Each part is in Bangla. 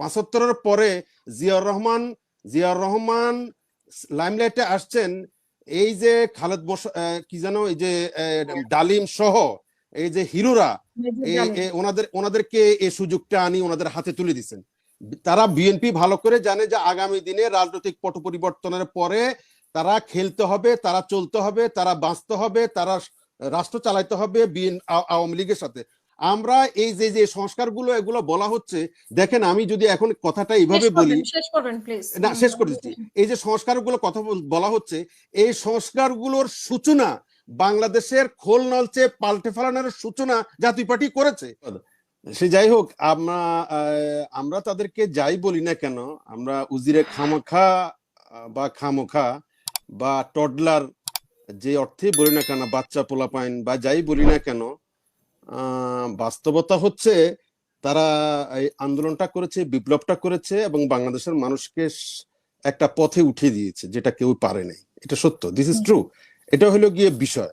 পাঁচাত্তরের পরে জিয়াউর রহমান জিয়াউর রহমান লাইমলাইটে আসছেন এই যে খালেদ কি জানো এই যে ডালিম সহ এই যে হিরোরা ওনাদের ওনাদেরকে এই সুযোগটা আনি ওনাদের হাতে তুলে দিচ্ছেন। তারা বিএনপি ভালো করে জানে যে আগামী দিনে রাজনৈতিক পট পরিবর্তনের পরে তারা খেলতে হবে তারা চলতে হবে তারা বাঁচতে হবে তারা রাষ্ট্র চালাইতে হবে বিএন আওয়ামী লীগের সাথে। আমরা এই যে যে সংস্কারগুলো এগুলো বলা হচ্ছে দেখেন আমি যদি এখন কথাটা এইভাবে বলি না শেষ করে দিচ্ছি এই যে সংস্কারগুলো কথা বল- হচ্ছে এই সংস্কারগুলোর সূচনা বাংলাদেশের খোল নলচে পাল্টে ফেলানোর সূচনা জাতীয় পার্টি করেছে। সে যাই হোক আমরা আমরা তাদেরকে যাই বলি না কেন আমরা উজিরে খামাখা বা খামোখা বা টডলার যে অর্থে বলি না কেন বাচ্চা পোলাপাইন বা যাই বলি না কেন বাস্তবতা হচ্ছে তারা এই আন্দোলনটা করেছে বিপ্লবটা করেছে এবং বাংলাদেশের মানুষকে একটা পথে উঠিয়ে দিয়েছে যেটা কেউ পারে নাই। এটা সত্য দিস ইজ ট্রু এটা হলো গিয়ে বিষয়।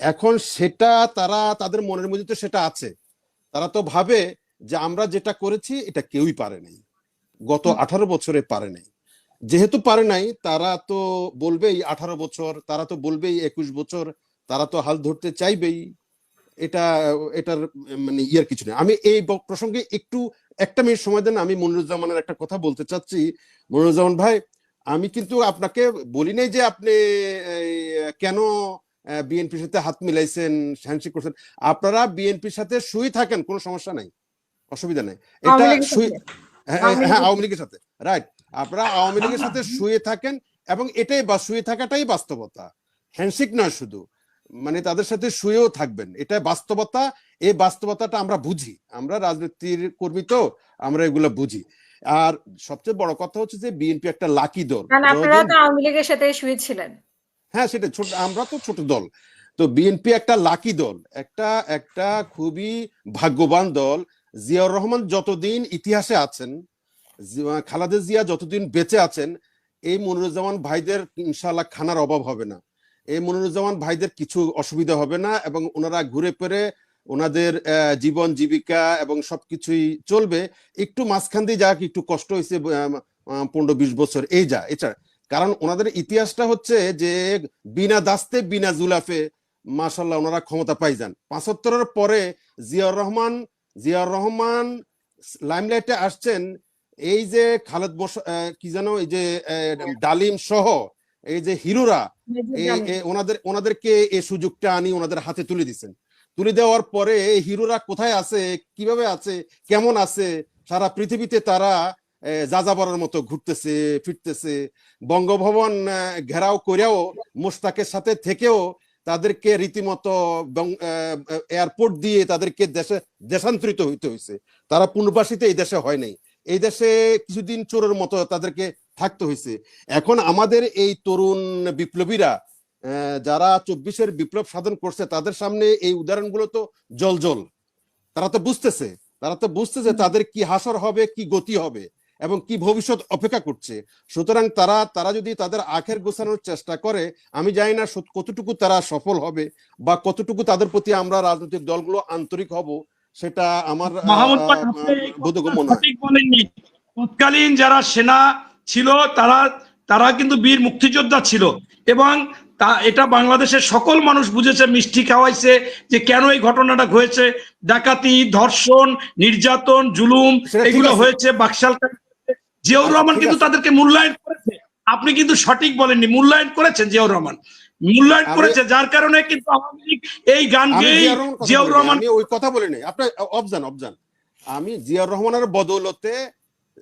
এখন সেটা তারা তাদের মনের মধ্যে তো সেটা আছে। তারা তো ভাবে যে আমরা যেটা করেছি এটা কেউই পারে নাই। গত আঠারো বছরে পারে নাই। যেহেতু পারে নাই তারা তো বলবেই আঠারো বছর তারা তো বলবেই একুশ বছর তারা তো হাল ধরতে চাইবেই। এটা এটার মানে ইয়ার কিছু নেই। আমি এই প্রসঙ্গে একটু একটা মিনিট সময় দেন আমি মনিরুজ্জামানের একটা কথা বলতে চাচ্ছি। মনিরুজ্জামান ভাই আমি কিন্তু আপনাকে বলি নাই যে আপনি কেন বিএনপির সাথে হাত মিলাইছেন হ্যান্ডশেক করছেন। আপনারা বিএনপির সাথে শুই থাকেন কোনো সমস্যা নাই। অসুবিধা নেই। এটা শুই হ্যাঁ আওয়ামী হ্যাঁ লীগের- আওয়ামী লীগের সাথে। রাইট আপনারা আওয়ামী লীগের সাথে শুয়ে থাকেন এবং এটাই বা শুয়ে থাকাটাই বাস্তবতা। হ্যান্ডশেক নয় শুধু। মানে তাদের সাথে শুয়েও থাকবেন। এটা বাস্তবতা। এই বাস্তবতাটা আমরা বুঝি। আমরা রাজনীতির কর্মী তো আমরা এগুলো বুঝি। আর সবচেয়ে বড় কথা হচ্ছে যে বিএনপি একটা লাকি দল। আপনারা তো আওয়ামী লীগের সাথে শুয়েছিলেন। হ্যাঁ সেটা ছোট আমরা তো ছোট দল। তো বিএনপি একটা লাকি দল। একটা একটা খুবই ভাগ্যবান দল। জিয়াউর রহমান যতদিন ইতিহাসে আছেন খালেদা জিয়া যতদিন বেঁচে আছেন এই মনিরুজ্জামান ভাইদের ইনশাল্লাহ খানার অভাব হবে না। এই মনিরুজ্জামান ভাইদের কিছু অসুবিধা হবে না এবং ওনারা ঘুরে ফিরে ওনাদের জীবন, জীবিকা এবং সবকিছুই চলবে। একটু মাঝখান দিয়ে যাক, একটু কষ্ট হয়েছে পনেরো বিশ বছর। এই যা এছাড়া কারণ ওনাদের ইতিহাসটা হচ্ছে যে বিনা দাস্তে, বিনা জুলাফে মাশাল্লাহ ওনারা ক্ষমতা পাই যান পাঁচাত্তরের পরে জিয়াউর রহমান জিয়াউর রহমান লাইমলাইটে আসছেন, এই যে খালেদ বস কি জানো এই যে ডালিম সহ এই যে হিরোরা ওনাদের ওনাদেরকে এই সুযোগটা আনি ওনাদের হাতে তুলে দিচ্ছেন তুলে দেওয়ার পরে হিরোরা কোথায় আছে কীভাবে আছে কেমন আছে সারা পৃথিবীতে তারা যাযাবরের মতো ঘুরতেছে ফিরতেছে। বঙ্গভবন ঘেরাও করেও মোস্তাকের সাথে থেকেও তাদেরকে রীতিমতো এয়ারপোর্ট দিয়ে তাদেরকে দেশে দেশান্তরিত হইতে হয়েছে তারা পুনর্বাসিত এই দেশে হয় নাই। এই দেশে কিছুদিন চোরের মতো তাদেরকে থাকতে হয়েছে। এখন আমাদের এই তরুণ বিপ্লবীরা যারা চব্বিশের বিপ্লব সাধন করছে তাদের সামনে এই উদাহরণগুলো তো জল জল তারা তো বুঝতেছে তারা তো বুঝতেছে তাদের কি হাসর হবে কি গতি হবে এবং কি ভবিষ্যৎ অপেক্ষা করছে। সুতরাং তারা তারা যদি তাদের আখের গোছানোর চেষ্টা করে আমি জানি না কতটুকু তারা সফল হবে বা কতটুকু তাদের প্রতি আমরা রাজনৈতিক দলগুলো আন্তরিক হব সেটা আমার বোধগম্য নয়। তৎকালীন যারা সেনা ছিল তারা তারা কিন্তু বীর মুক্তিযোদ্ধা ছিল। এবং তা এটা বাংলাদেশের সকল মানুষ বুঝেছে মিষ্টি খাওয়াইছে যে কেন এই ঘটনাটা হয়েছে ডাকাতি ধর্ষণ নির্যাতন জুলুম এগুলো হয়েছে বাকশাল জিয়াউর রহমান কিন্তু তাদেরকে মূল্যায়ন করেছে। আপনি কিন্তু সঠিক বলেননি মূল্যায়ন করেছেন জিয়াউর রহমান। মূল্যায়ন করেছে যার কারণে কিন্তু আওয়ামী লীগ এই গান গেয়েই জিয়াউর রহমান বলিনি, ওই কথা বলি নাই আপনার অবজান অবজান। আমি জিয়াউর রহমানের বদৌলতে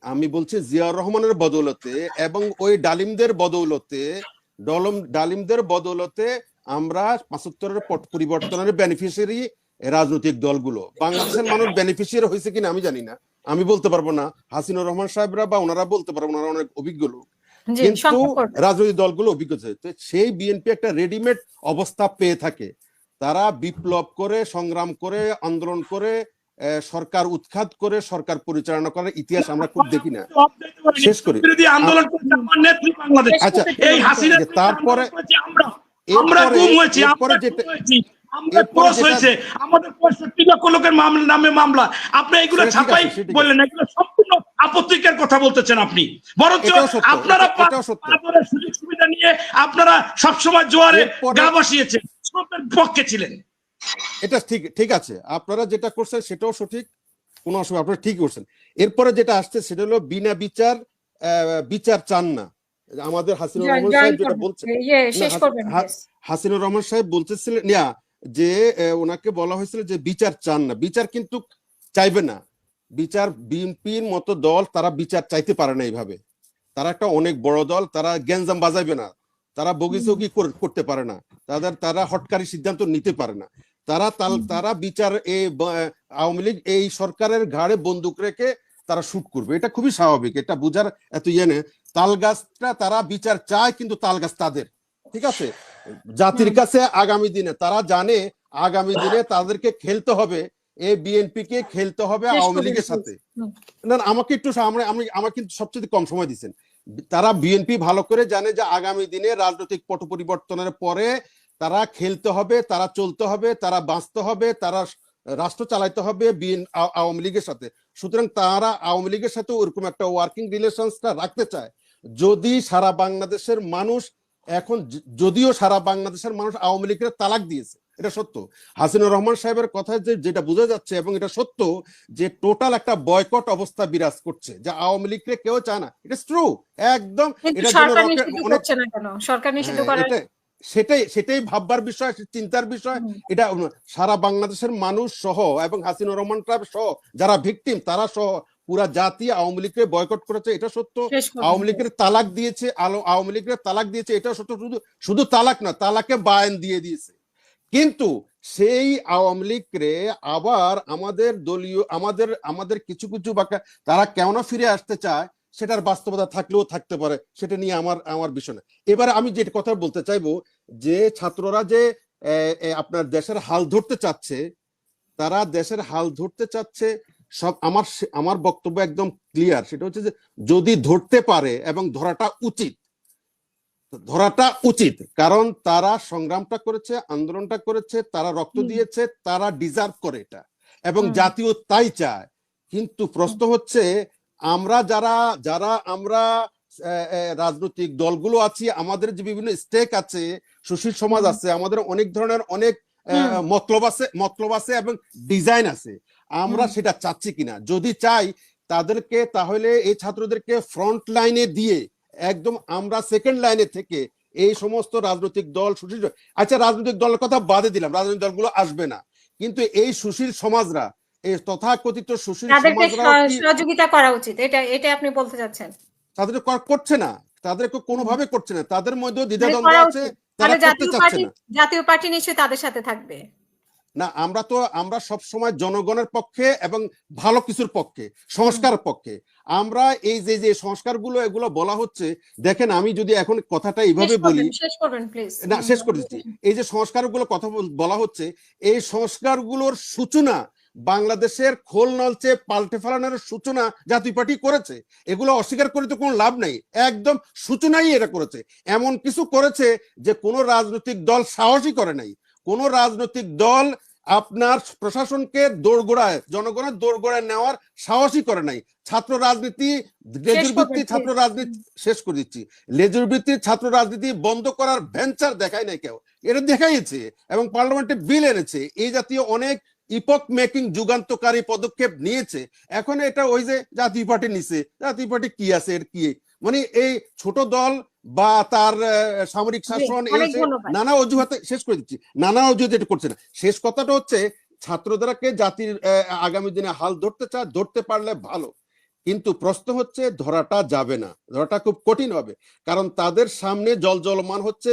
আমি বলছি জিয়াউর রহমানের বদৌলতে এবং ওই ডালিমদের বদৌলতে ডলম ডালিমদের বদৌলতে আমরা পাঁচাত্তরের পট- পরিবর্তনের বেনিফিশিয়ারি রাজনৈতিক দলগুলো। বাংলাদেশের মানুষ বেনিফিশিয়ারি হয়েছে কিনা আমি জানি না। আমি বলতে পারব না। হাসিনুর রহমান সাহেবরা বা ওনারা বলতে পারব ওনারা অনেক অভিজ্ঞ লোক। কিন্তু রাজনৈতিক দলগুলো অভিজ্ঞ হয়েছে। তো সেই বিএনপি একটা রেডিমেড অবস্থা পেয়ে থাকে। তারা বিপ্লব করে সংগ্রাম করে আন্দোলন করে সরকার উৎখাত করে সরকার পরিচালনা করার ইতিহাস আমরা খুব দেখি না। শেষ করি। আচ্ছা তারপরে আমরা। আমরা গুম হয়েছি আমরা এরপরে যেটা গুম হয়েছি আমাদের ক্রস হয়েছে। আমাদের পঁয়ষট্টি লক্ষ লোকের মামলা নামে মামলা। আপনি এগুলো ছাপাই বললেন এগুলো সম্পূর্ণ আপত্তিকর কথা বলতেছেন আপনি। বরঞ্চ আপনারা সুযোগ সুবিধা নিয়ে আপনারা সবসময় জোয়ারে গা বসিয়েছেন। পক্ষে ছিলেন। এটা ঠিক ঠিক আছে। আপনারা যেটা করছেন সেটাও সঠিক কোনো অসুবিধা আপনারা ঠিক করছেন। এরপরে যেটা আসছে সেটা হলো বিনা বিচার বিচার চান না। আমাদের হাসিনুর রহমান সাহেব যেটা বলছেন ইয়ে না। হাসিনুর রহমান সাহেব বলতেছিলেন ইয়া যে ওনাকে বলা হয়েছিল যে বিচার চান না। বিচার কিন্তু চাইবে না। বিচার বিএনপির মতো দল তারা বিচার চাইতে পারে না এইভাবে। তারা একটা অনেক বড় দল তারা গ্যাঞ্জাম বাজাইবে না। তারা বগিচগি কর- করতে পারে না। তাদের তারা হটকারী সিদ্ধান্ত নিতে পারে না। তারা তারা বিচার এই আওয়ামী লীগ এই সরকারের ঘাড়ে বন্দুক রেখে তারা শুট করবে। এটা খুবই স্বাভাবিক এটা বুঝার এত ইয়ে নেই। তাল গাছটা তারা বিচার চায় কিন্তু তাল গাছ তাদের ঠিক আছে? জাতির কাছে আগামী দিনে তারা জানে আগামী দিনে তাদেরকে খেলতে হবে এ বিএনপি কে খেলতে হবে আওয়ামী লীগের সাথে। না আমাকে একটু আমরা আমি আমাকে কিন্তু সবচেয়ে কম সময় দিচ্ছেন। তারা বিএনপি ভালো করে জানে যে আগামী দিনে রাজনৈতিক পট পরিবর্তনের পরে তারা খেলতে হবে তারা চলতে হবে তারা বাঁচতে হবে তারা রাষ্ট্র চালাইতে হবে বিএন আওয়ামী লীগের সাথে। সুতরাং তারা আওয়ামী লীগের সাথে ওরকম একটা ওয়ার্কিং রিলেশনসটা রাখতে চায়। যদি সারা বাংলাদেশের মানুষ এখন যদিও সারা বাংলাদেশের মানুষ আওয়ামী লীগের তালাক দিয়েছে এটা সত্য। হাসিনুর রহমান সাহেবের কথা যে যেটা বোঝা যাচ্ছে এবং এটা সত্য যে টোটাল একটা বয়কট অবস্থা বিরাজ করছে যে আওয়ামী লীগকে কেউ চায় না। এটা ট্রু একদম সরকার নিষিদ্ধ করছে না কেন? সরকার নিষিদ্ধ হ্যাঁ, করার এটাই- সেটাই সেটাই ভাববার বিষয় চিন্তার বিষয়। এটা সারা বাংলাদেশের মানুষ সহ এবং হাসিনুর রহমান সাহেব সহ যারা ভিকটিম তারা সহ পুরা জাতি আওয়ামী লীগকে বয়কট করেছে এটা সত্য। আওয়ামী লীগের তালাক দিয়েছে আলো আওয়ামী লীগের তালাক দিয়েছে এটা সত্য। শুধু শুধু তালাক না তালাকে বায়ান দিয়ে দিয়েছে। কিন্তু সেই আওয়ামী লীগরে আবার আমাদের দলীয় আমাদের আমাদের কিছু কিছু বাকা তারা কেন ফিরে আসতে চায় সেটার বাস্তবতা থাকলেও থাকতে পারে সেটা নিয়ে আমার আমার বিষয় না। এবারে আমি যে কথা বলতে চাইব যে ছাত্ররা যে আপনার দেশের হাল ধরতে চাচ্ছে তারা দেশের হাল ধরতে চাচ্ছে সব আমার আমার বক্তব্য একদম ক্লিয়ার সেটা হচ্ছে যে যদি ধরতে পারে এবং ধরাটা উচিত ধরাটা উচিত কারণ তারা সংগ্রামটা করেছে আন্দোলনটা করেছে তারা রক্ত দিয়েছে তারা ডিজার্ভ করে এটা এবং জাতীয় তাই চায়। কিন্তু প্রশ্ন হচ্ছে আমরা যারা যারা আমরা রাজনৈতিক দলগুলো আছি আমাদের যে বিভিন্ন স্টেক আছে সুশীল সমাজ আছে আমাদের অনেক ধরনের অনেক মতলব আছে মতলব আছে এবং ডিজাইন আছে। আমরা সেটা চাচ্ছি কিনা? যদি চাই তাদেরকে তাহলে এই ছাত্রদেরকে ফ্রন্ট লাইনে দিয়ে একদম আমরা সেকেন্ড লাইনে থেকে এই সমস্ত রাজনৈতিক দল সুশীল আচ্ছা রাজনৈতিক দলের কথা বাদে দিলাম রাজনৈতিক দলগুলো আসবে না। কিন্তু এই সুশীল সমাজরা এই তথাকথিত সুশীল সহযোগিতা করা উচিত। এটা এটা আপনি বলতে চাচ্ছেন? তাদের করছে না। তাদেরকে কোনোভাবে করছে না। তাদের মধ্যেও মানে দ্বিধাদ্বন্দ্ব আছে। তারা করতে চাচ্ছে না। জাতীয় পার্টি নিশ্চয়ই তাদের সাথে থাকবে। না আমরা তো আমরা সব সময় জনগণের পক্ষে এবং ভালো কিছুর পক্ষে সংস্কার পক্ষে। আমরা এই যে যে সংস্কারগুলো এগুলো বলা হচ্ছে দেখেন আমি যদি এখন কথাটা এইভাবে বলি শেষ করবেন না শেষ করে দিচ্ছি এই যে সংস্কারগুলো কথা বল- বলা হচ্ছে এই সংস্কারগুলোর সূচনা বাংলাদেশের খোল নলচে পাল্টে ফেলানোর সূচনা জাতীয় পার্টি করেছে। এগুলো অস্বীকার করে তো কোনো লাভ নাই। একদম সূচনাই এটা করেছে। এমন কিছু করেছে যে কোনো রাজনৈতিক দল সাহসই করে নাই। কোন রাজনৈতিক দল আপনার প্রশাসনকে দোরগোড়ায় জনগণের দোরগোড়ায় নেওয়ার সাহসই করে নাই। ছাত্র রাজনীতি লেজুর ভিত্তি ছাত্র রাজনীতি শেষ করে দিচ্ছি। লেজুর ভিত্তির ছাত্র রাজনীতি বন্ধ করার ভেঞ্চার দেখায় নাই কেউ। এটা দেখাইছে এবং পার্লামেন্টে বিল এনেছে। এই জাতীয় অনেক ইপক মেকিং যুগান্তকারী পদক্ষেপ নিয়েছে এখন এটা ওই যে জাতীয় পার্টি নিছে জাতীয় পার্টি কি আছে এর কি মানে এই ছোট দল বা তার সামরিক শাসন। নানা অজুহাতে শেষ করে দিচ্ছি নানা অজুহাতে এটা করছে না শেষ কথাটা হচ্ছে ছাত্রদেরকে জাতির আগামী দিনে হাল ধরতে চায় ধরতে পারলে ভালো কিন্তু প্রশ্ন হচ্ছে ধরাটা যাবে না ধরাটা খুব কঠিন হবে কারণ তাদের সামনে জল জলমান হচ্ছে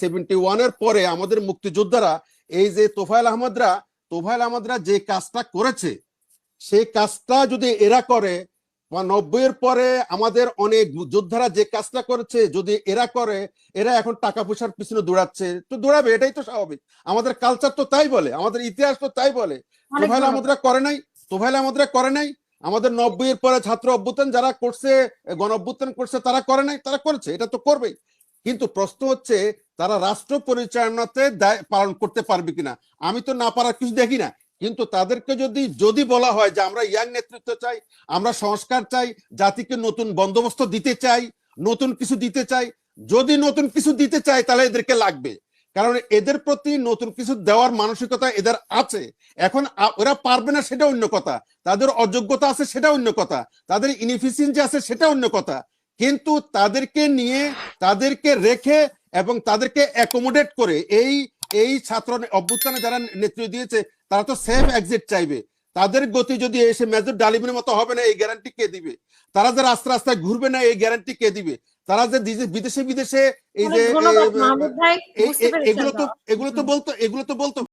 সেভেন্টি ওয়ানের পরে আমাদের মুক্তিযোদ্ধারা এই যে তোফায়েল আহমদরা তোফায়েল আহমদরা যে কাজটা করেছে সেই কাজটা যদি এরা করে বা নব্বইয়ের পরে আমাদের অনেক যোদ্ধারা যে কাজটা করেছে যদি এরা করে এরা এখন টাকা পয়সার পিছনে দৌড়াচ্ছে। তো দৌড়াবে এটাই তো স্বাভাবিক। আমাদের কালচার তো তাই বলে আমাদের ইতিহাস তো তাই বলে। তোফাইল ধন্যবাদ। করে নাই তোফাইল আহমদরা করে নাই আমাদের নব্বই এর পরে ছাত্র অভ্যুত্থান যারা করছে গণ অভ্যুত্থান করছে তারা করে নাই তারা করেছে এটা তো করবেই। কিন্তু প্রশ্ন হচ্ছে তারা রাষ্ট্র পরিচালনাতে পালন করতে পারবে কিনা? আমি তো না পারার কিছু দেখি না। কিন্তু তাদেরকে যদি যদি বলা হয় যে আমরা ইয়াং নেতৃত্ব চাই, আমরা সংস্কার চাই, জাতিকে নতুন বন্দোবস্ত দিতে চাই, নতুন কিছু দিতে চাই, যদি নতুন কিছু দিতে চাই তাহলে এদেরকে লাগবে। কারণ এদের প্রতি নতুন কিছু দেওয়ার মানসিকতা এদের আছে। এখন ওরা পারবে না সেটা অন্য কথা। তাদের অযোগ্যতা আছে সেটা অন্য কথা। তাদের ইনএফিসিয়েন্সি আছে সেটা অন্য কথা। কিন্তু তাদেরকে নিয়ে, তাদেরকে রেখে এবং তাদেরকে অ্যাকোমোডেট করে এই এই ছাত্র অভ্যুত্থানে যারা নেতৃত্ব দিয়েছে তারা তো সেফ এক্সিট চাইবে। তাদের গতি যদি এসে মেজর ডালিমের মতো হবে না এই গ্যারান্টি কে দিবে? তারা যে রাস্তা রাস্তায় ঘুরবে না এই গ্যারান্টি কে দিবে? তারা যে বিদেশে বিদেশে এই যে এগুলো তো এগুলো তো বলতো এগুলো তো বলতো।